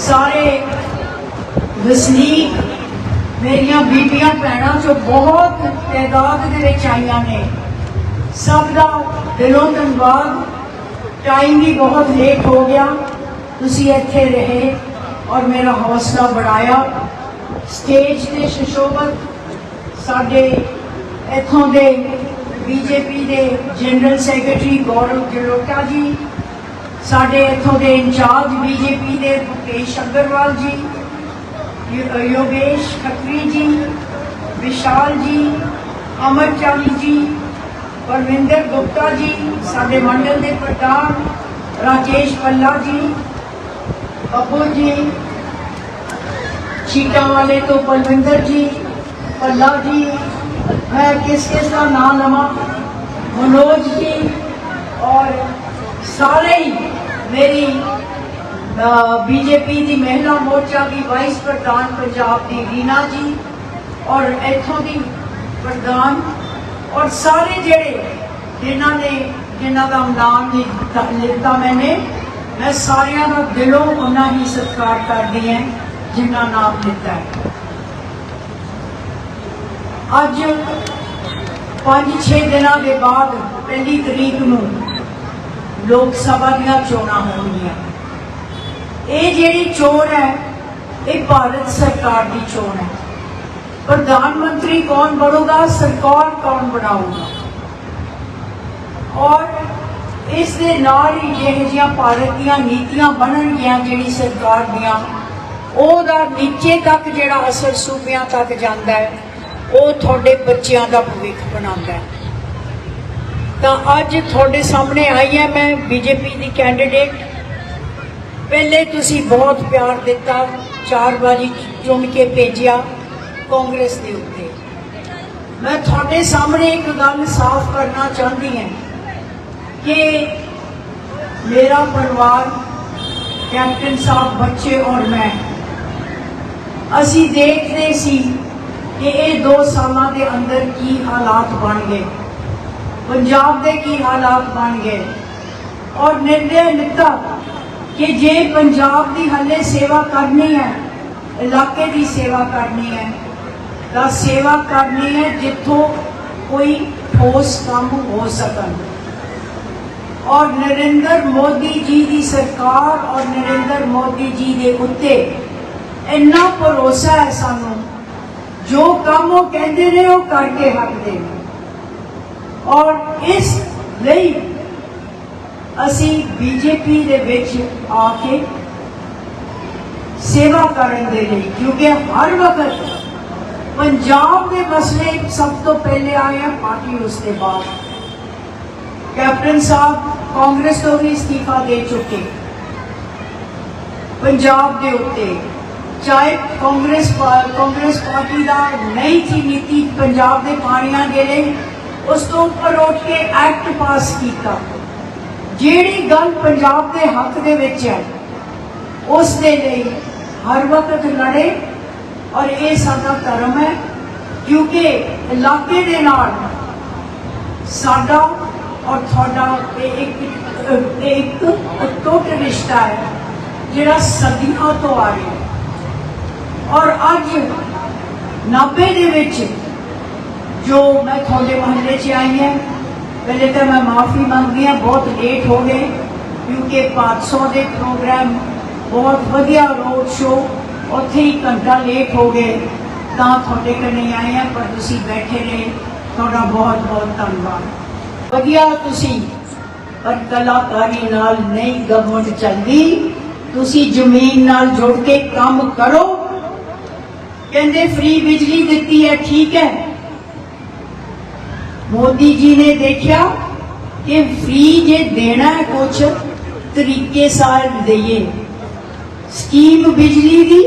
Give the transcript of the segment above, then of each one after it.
ਸਾਰੇ ਵਸਨੀਕ ਮੇਰੀਆਂ ਬੀਬੀਆਂ ਭੈਣਾਂ ਜੋ ਬਹੁਤ ਤਾਦਾਦ ਦੇ ਵਿੱਚ ਆਈਆਂ ਨੇ। ਸਭ ਦਾ ਦਿਲੋਂ ਧੰਨਵਾਦ। ਟਾਈਮ ਵੀ ਬਹੁਤ ਲੇਟ ਹੋ ਗਿਆ। ਤੁਸੀਂ ਇੱਥੇ ਰਹੇ ਔਰ ਮੇਰਾ ਹੌਸਲਾ ਵਧਾਇਆ ਸਟੇਜ ਤੇ ਸ਼ਸ਼ੋਭਤ ਸਾਡੇ ਇੱਥੋਂ ਦੇ ਬੀਜੇਪੀ ਦੇ ਜਨਰਲ ਸੈਕਟਰੀ ਗੌਰਵ ਜਲੋਟਾ ਜੀ ਸਾਡੇ ਇੱਥੋਂ ਦੇ ਇੰਚਾਰਜ ਬੀਜੇਪੀ ਦੇ ਮੁਕੇਸ਼ ਅਗਰਵਾਲ ਜੀ ਯੋਗੇਸ਼ ਖੱਤਰੀ ਜੀ, ਵਿਸ਼ਾਲ ਜੀ, ਅਮਰ ਚਾਲੀ ਜੀ ਪਰਵਿੰਦਰ ਗੁਪਤਾ ਜੀ, ਸਾਡੇ ਮੰਡਲ ਦੇ ਪ੍ਰਧਾਨ ਰਾਜੇਸ਼ ਪੱਲਾ ਜੀ, ਬੱਬੂ ਜੀ ਚੀਟਾ ਵਾਲੇ ਤੋਂ ਪਰਵਿੰਦਰ ਜੀ ਪੱਲਾ ਜੀ, ਮੈਂ ਕਿਸ ਕਿਸ ਦਾ ਨਾਮ ਲਵਾਂ? ਮਨੋਜ ਜੀ ਔਰ ਸਾਰੇ ਹੀ ਮੇਰੀ ਬੀਜੇਪੀ ਦੀ ਮਹਿਲਾ ਮੋਰਚਾ ਦੀ ਵਾਈਸ ਪ੍ਰਧਾਨ ਪੰਜਾਬ ਦੀ ਰੀਨਾ ਜੀ ਔਰ ਇੱਥੋਂ ਦੀ ਪ੍ਰਧਾਨ ਔਰ ਸਾਰੇ ਜਿਹੜੇ ਜਿਨ੍ਹਾਂ ਨੇ, ਜਿਨ੍ਹਾਂ ਦਾ ਨਾਮ ਲਿਖਤਾ ਮੈਨੇ, ਮੈਂ ਸਾਰਿਆਂ ਦਾ ਦਿਲੋਂ ਉਹਨਾਂ ਹੀ ਸਤਿਕਾਰ ਕਰਦੀ ਹਾਂ ਜਿਨ੍ਹਾਂ ਨਾਮ ਲਿਖਤਾ ਹੈ। ਅੱਜ 5-6 ਦਿਨਾਂ ਦੇ ਬਾਅਦ ਪਹਿਲੀ ਤਰੀਕ ਨੂੰ ਲੋਕ ਸਭਾ ਦੀਆਂ ਚੋਣਾਂ ਹੋਣਗੀਆਂ। ਇਹ ਜਿਹੜੀ ਚੋਣ ਹੈ, ਇਹ ਭਾਰਤ ਸਰਕਾਰ ਦੀ ਚੋਣ ਹੈ। ਪ੍ਰਧਾਨ ਮੰਤਰੀ ਕੌਣ ਬਣੂਗਾ, ਸਰਕਾਰ ਕੌਣ ਬਣਾਊਗਾ? ਔਰ ਇਸ ਦੇ ਨਾਲ ਹੀ ਜਿਹੋ ਜਿਹੀਆਂ ਭਾਰਤ ਦੀਆਂ ਨੀਤੀਆਂ ਬਣਨਗੀਆਂ ਜਿਹੜੀ ਸਰਕਾਰ ਦੀਆਂ, ਉਹਦਾ ਨੀਚੇ ਤੱਕ ਜਿਹੜਾ ਅਸਰ ਸੂਬਿਆਂ ਤੱਕ ਜਾਂਦਾ ਹੈ, ਉਹ ਤੁਹਾਡੇ ਬੱਚਿਆਂ ਦਾ ਭਵਿੱਖ ਬਣਾਉਂਦਾ ਹੈ। ਤਾਂ ਅੱਜ ਤੁਹਾਡੇ ਸਾਹਮਣੇ ਆਈ ਹਾਂ ਮੈਂ ਬੀਜੇਪੀ ਦੀ ਕੈਂਡੀਡੇਟ ਪਹਿਲੇ ਤੁਸੀਂ ਬਹੁਤ ਪਿਆਰ ਦਿੱਤਾ ਚਾਰ ਵਾਰੀ ਚੁਣ ਕੇ ਭੇਜਿਆ ਕਾਂਗਰਸ ਦੇ ਉੱਤੇ। ਮੈਂ ਤੁਹਾਡੇ ਸਾਹਮਣੇ ਇੱਕ ਗੱਲ ਸਾਫ਼ ਕਰਨਾ ਚਾਹੁੰਦੀ ਹਾਂ ਕਿ ਮੇਰਾ ਪਰਿਵਾਰ, ਕੈਪਟਨ ਸਾਹਿਬ, ਬੱਚੇ ਔਰ ਮੈਂ, ਅਸੀਂ ਦੇਖਦੇ ਸੀ ਕਿ ਇਹ 2 ਸਾਲਾਂ ਦੇ ਅੰਦਰ ਕੀ ਹਾਲਾਤ ਬਣ ਗਏ। ਪੰਜਾਬ ਦੇ ਕੀ ਹਾਲਾਤ ਬਣ ਗਏ? ਔਰ ਨਿਰਣੈ ਲਿੱਤਾ ਕਿ ਜੇ ਪੰਜਾਬ ਦੀ ਹੱਲੇ ਸੇਵਾ ਕਰਨੀ ਹੈ, ਇਲਾਕੇ ਦੀ ਸੇਵਾ ਕਰਨੀ ਹੈ, ਤਾਂ ਸੇਵਾ ਕਰਨੀ ਹੈ ਜਿੱਥੋਂ ਕੋਈ ਠੋਸ ਕੰਮ ਹੋ ਸਕਣ। ਔਰ ਨਰਿੰਦਰ ਮੋਦੀ ਜੀ ਦੀ ਸਰਕਾਰ ਔਰ ਨਰਿੰਦਰ ਮੋਦੀ ਜੀ ਦੇ ਉੱਤੇ ਇੰਨਾ ਭਰੋਸਾ ਹੈ ਸਾਨੂੰ। ਜੋ ਕੰਮ ਉਹ ਕਹਿੰਦੇ ਨੇ, ਉਹ ਕਰਕੇ ਹਟਦੇ ਨੇ। ਔਰ ਇਸ ਲਈ ਅਸੀਂ ਬੀਜੇਪੀ ਦੇ ਵਿੱਚ ਆ ਕੇ ਸੇਵਾ ਕਰਨ ਦੇ ਲਈ ਕਿਉਂਕਿ ਹਰ ਵਕਤ ਪੰਜਾਬ ਦੇ ਮਸਲੇ ਸਭ ਤੋਂ ਪਹਿਲੇ ਆਏ ਆ ਪਾਰਟੀ ਉਸ ਦੇ ਬਾਅਦ ਕੈਪਟਨ ਸਾਹਿਬ ਕਾਂਗਰਸ ਤੋਂ ਵੀ ਅਸਤੀਫਾ ਦੇ ਚੁੱਕੇ ਪੰਜਾਬ ਦੇ ਉੱਤੇ ਚਾਹੇ ਕਾਂਗਰਸ ਪਾ- ਕਾਂਗਰਸ ਪਾਰਟੀ ਦਾ ਨਹੀਂ ਸੀ ਨੀਤੀ ਪੰਜਾਬ ਦੇ ਪਾਣੀਆਂ ਦੇ ਲਈ ਉਸ ਤੋਂ ਉੱਪਰ ਉੱਠ ਕੇ ਐਕਟ ਪਾਸ ਕੀਤਾ ਜਿਹੜੀ ਗੱਲ ਪੰਜਾਬ ਦੇ ਹੱਕ ਦੇ ਵਿੱਚ ਹੈ ਉਸ ਦੇ ਲਈ ਹਰ ਵਕਤ ਲੜੇ ਔਰ ਇਹ ਸਾਡਾ ਧਰਮ ਹੈ ਕਿਉਂਕਿ ਇਲਾਕੇ ਦੇ ਨਾਲ ਸਾਡਾ ਔਰ ਤੁਹਾਡਾ ਇਹ ਇੱਕ ਇਹ ਇੱਕ ਅਟੁੱਟ ਰਿਸ਼ਤਾ ਹੈ ਜਿਹੜਾ ਸਦੀਆਂ ਤੋਂ ਆ ਰਿਹਾ ਹੈ ਔਰ ਅੱਜ 90 ਦੇ ਵਿੱਚ ਜੋ ਮੈਂ ਤੁਹਾਡੇ ਮਹੱਲੇ 'ਚ ਆਈ ਹਾਂ, ਪਹਿਲੇ ਤਾਂ ਮੈਂ ਮਾਫੀ ਮੰਗਦੀ ਹਾਂ, ਬਹੁਤ ਲੇਟ ਹੋ ਗਏ, ਕਿਉਂਕਿ 500 ਦੇ ਪ੍ਰੋਗਰਾਮ ਬਹੁਤ ਵਧੀਆ ਰੋਡ ਸ਼ੋ ਉੱਥੇ ਹੀ ਘੰਟਾ ਲੇਟ ਹੋ ਗਏ, ਤਾਂ ਤੁਹਾਡੇ ਕੋਲ ਆਏ ਹਾਂ, ਪਰ ਤੁਸੀਂ ਬੈਠੇ ਰਹੇ, ਤੁਹਾਡਾ ਬਹੁਤ ਬਹੁਤ ਧੰਨਵਾਦ। ਵਧੀਆ ਤੁਸੀਂ, ਪਰ ਕਲਾਕਾਰੀ ਨਾਲ ਨਹੀਂ ਗਵਰਨਮੈਂਟ ਚੱਲਦੀ, ਤੁਸੀਂ ਜ਼ਮੀਨ ਨਾਲ ਜੁੜ ਕੇ ਕੰਮ ਕਰੋ, ਕਹਿੰਦੇ ਫ੍ਰੀ ਬਿਜਲੀ ਦਿੱਤੀ ਹੈ, ਠੀਕ ਹੈ। ਮੋਦੀ ਜੀ ਨੇ ਦੇਖਿਆ ਕਿ ਫ੍ਰੀ ਜੇ ਦੇਣਾ ਹੈ ਕੁਝ ਤਰੀਕੇ ਸਾਰ ਦਈਏ। ਸਕੀਮ ਬਿਜਲੀ ਦੀ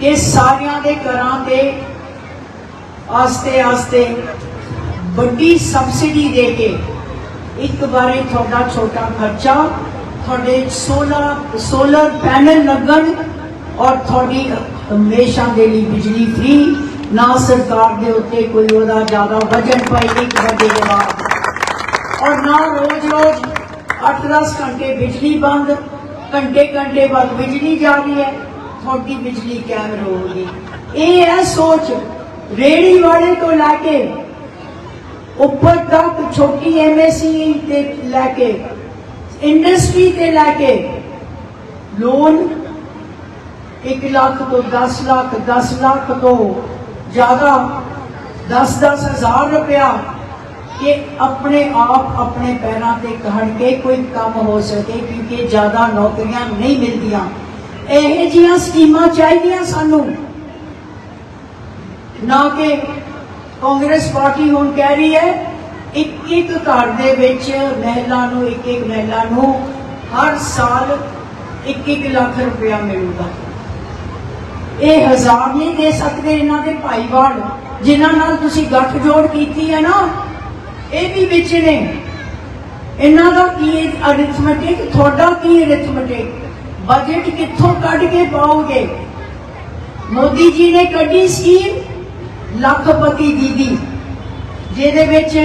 ਕਿ ਸਾਰਿਆਂ ਦੇ ਘਰਾਂ ਤੇ ਆਸਤੇ ਆਸਤੇ ਵੱਡੀ ਸਬਸਿਡੀ ਦੇ ਕੇ ਇੱਕ ਵਾਰੀ ਤੁਹਾਡਾ ਛੋਟਾ ਖਰਚਾ, ਤੁਹਾਡੇ ਸੋਲਰ ਸੋਲਰ ਪੈਨਲ ਲੱਗਣ ਔਰ ਤੁਹਾਡੀ ਹਮੇਸ਼ਾ ਦੇ ਲਈ ਬਿਜਲੀ ਫ੍ਰੀ ਨਾ ਸਰਕਾਰ ਦੇ ਉੱਤੇ ਕੋਈ ਉਹਦਾ ਜ਼ਿਆਦਾ ਵਜਨ ਪਾਈ ਇੱਕ ਵੱਡੇ ਦੇ ਔਰ ਨਾ ਰੋਜ਼ ਰੋਜ਼ 8-10 ਘੰਟੇ ਬਿਜਲੀ ਬੰਦ ਘੰਟੇ ਘੰਟੇ ਬਾਅਦ ਬਿਜਲੀ ਜਾ ਰਹੀ ਹੈ, ਤੁਹਾਡੀ ਬਿਜਲੀ ਕੈਮ ਰਹੂਗੀ। ਇਹ ਹੈ ਸੋਚ। ਰੇੜੀ ਵਾਲੇ ਤੋਂ ਲੈ ਕੇ ਉੱਪਰ ਤੱਕ ਛੋਟੀ ਐਮਐਸਸੀ ਤੇ ਲੈ ਕੇ ਇੰਡਸਟਰੀ ਤੇ ਲੈ ਕੇ ਲੋਨ 1 ਲੱਖ ਤੋਂ 10 ਲੱਖ 10 ਲੱਖ ਤੋਂ ਜ਼ਿਆਦਾ 10-10 ਹਜ਼ਾਰ ਰੁਪਇਆ ਕਿ ਆਪਣੇ ਆਪ ਆਪਣੇ ਪੈਰਾਂ ਤੇ ਖੜ ਕੇ ਕੋਈ ਕੰਮ ਹੋ ਸਕੇ, ਕਿਉਂਕਿ ਜ਼ਿਆਦਾ ਨੌਕਰੀਆਂ ਨਹੀਂ ਮਿਲਦੀਆਂ। ਇਹ ਜੀਆਂ ਸਕੀਮਾਂ ਚਾਹੀਦੀਆਂ ਸਾਨੂੰ। ਨਾ ਕਿ ਕਾਂਗਰਸ ਪਾਰਟੀ ਹੁਣ ਕਹਿ ਰਹੀ ਹੈ ਇੱਕ ਇੱਕ ਘਰ ਦੇ ਵਿੱਚ ਮਹਿਲਾ ਨੂੰ ਇੱਕ ਇੱਕ ਮਹਿਲਾ ਨੂੰ ਹਰ ਸਾਲ 1-1 ਲੱਖ ਰੁਪਇਆ ਮਿਲੂਗਾ। ਇਹ ਹਜ਼ਾਰ ਨਹੀਂ ਦੇ ਸਕਦੇ ਇਹਨਾਂ ਦੇ ਭਾਈਵਾਲ ਜਿਨ੍ਹਾਂ ਨਾਲ ਤੁਸੀਂ ਗੱਠਜੋੜ ਕੀਤੀ ਹੈ ਨਾ, ਇਹ ਵੀ ਵਿੱਚ ਨੇ। ਇਹਨਾਂ ਦਾ ਕੀ ਅਰਿਥਮੈਟਿਕ ਤੁਹਾਡਾ ਕੀ ਅਰਿਥਮੈਟਿਕ ਬਜਟ ਕਿੱਥੋਂ ਕੱਢ ਕੇ ਪਾਓਗੇ? ਮੋਦੀ ਜੀ ਨੇ ਕੱਢੀ ਸਕੀਮ ਲੱਖਪਤੀ ਦੀਦੀ, ਜਿਹਦੇ ਵਿੱਚ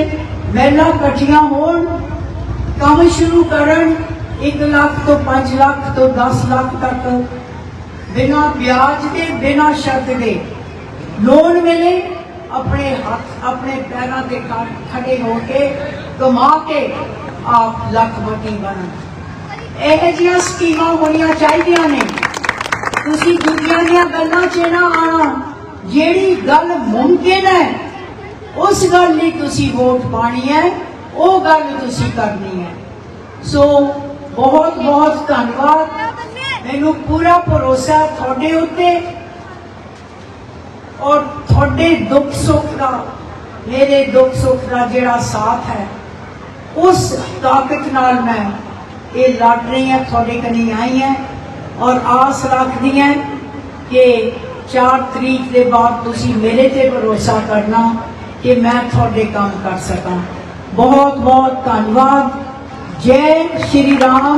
ਮਹਿਲਾ ਇਕੱਠੀਆਂ ਹੋਣ, ਕੰਮ ਸ਼ੁਰੂ ਕਰਨ 1 ਲੱਖ ਤੋਂ 5 ਲੱਖ ਤੋਂ 10 ਲੱਖ ਤੱਕ ਬਿਨਾਂ ਵਿਆਜ ਦੇ, ਬਿਨਾਂ ਸ਼ਰਤ ਦੇ। ਲੋਨ ਵੇਲੇ ਆਪਣੇ ਹੱਥ, ਆਪਣੇ ਪੈਰਾਂ ਤੇ ਖੜੇ ਹੋ ਕੇ, ਕਮਾ ਕੇ ਆਪ ਲੱਖਪਤੀ ਬਣਨ। ਇਹ ਜਿਹੀਆਂ ਸਕੀਮਾਂ ਹੋਣੀਆਂ ਚਾਹੀਦੀਆਂ ਨੇ। ਤੁਸੀਂ ਦੂਜਿਆਂ ਦੀਆਂ ਗੱਲਾਂ 'ਚ ਨਾ ਆਣਾ ਜਿਹੜੀ ਗੱਲ ਮੁਮਕਿਨ ਹੈ, ਉਸ ਗੱਲ ਲਈ ਤੁਸੀਂ ਵੋਟ ਪਾਣੀ ਹੈ, ਉਹ ਗੱਲ ਤੁਸੀਂ ਕਰਨੀ ਹੈ। ਸੋ ਬਹੁਤ ਬਹੁਤ ਧੰਨਵਾਦ। ਮੈਨੂੰ ਪੂਰਾ ਭਰੋਸਾ ਤੁਹਾਡੇ ਉੱਤੇ ਔਰ ਤੁਹਾਡੇ ਦੁੱਖ ਸੁੱਖ ਦਾ, ਮੇਰੇ ਦੁੱਖ ਸੁੱਖ ਦਾ ਜਿਹੜਾ ਸਾਥ ਹੈ, ਉਸ ਤਾਕਤ ਨਾਲ ਮੈਂ ਇਹ ਲੜ ਰਹੀ ਹਾਂ, ਤੁਹਾਡੇ ਕਨੀ ਆਈ ਹਾਂ ਔਰ ਆਸ ਰੱਖਦੀ ਹਾਂ ਕਿ 4 ਤਰੀਕ ਦੇ ਬਾਅਦ ਤੁਸੀਂ ਮੇਰੇ ਤੇ ਭਰੋਸਾ ਕਰਨਾ ਕਿ ਮੈਂ ਤੁਹਾਡੇ ਕੰਮ ਕਰ ਸਕਾਂ। ਬਹੁਤ ਬਹੁਤ ਧੰਨਵਾਦ। ਜੈ ਸ਼੍ਰੀ ਰਾਮ।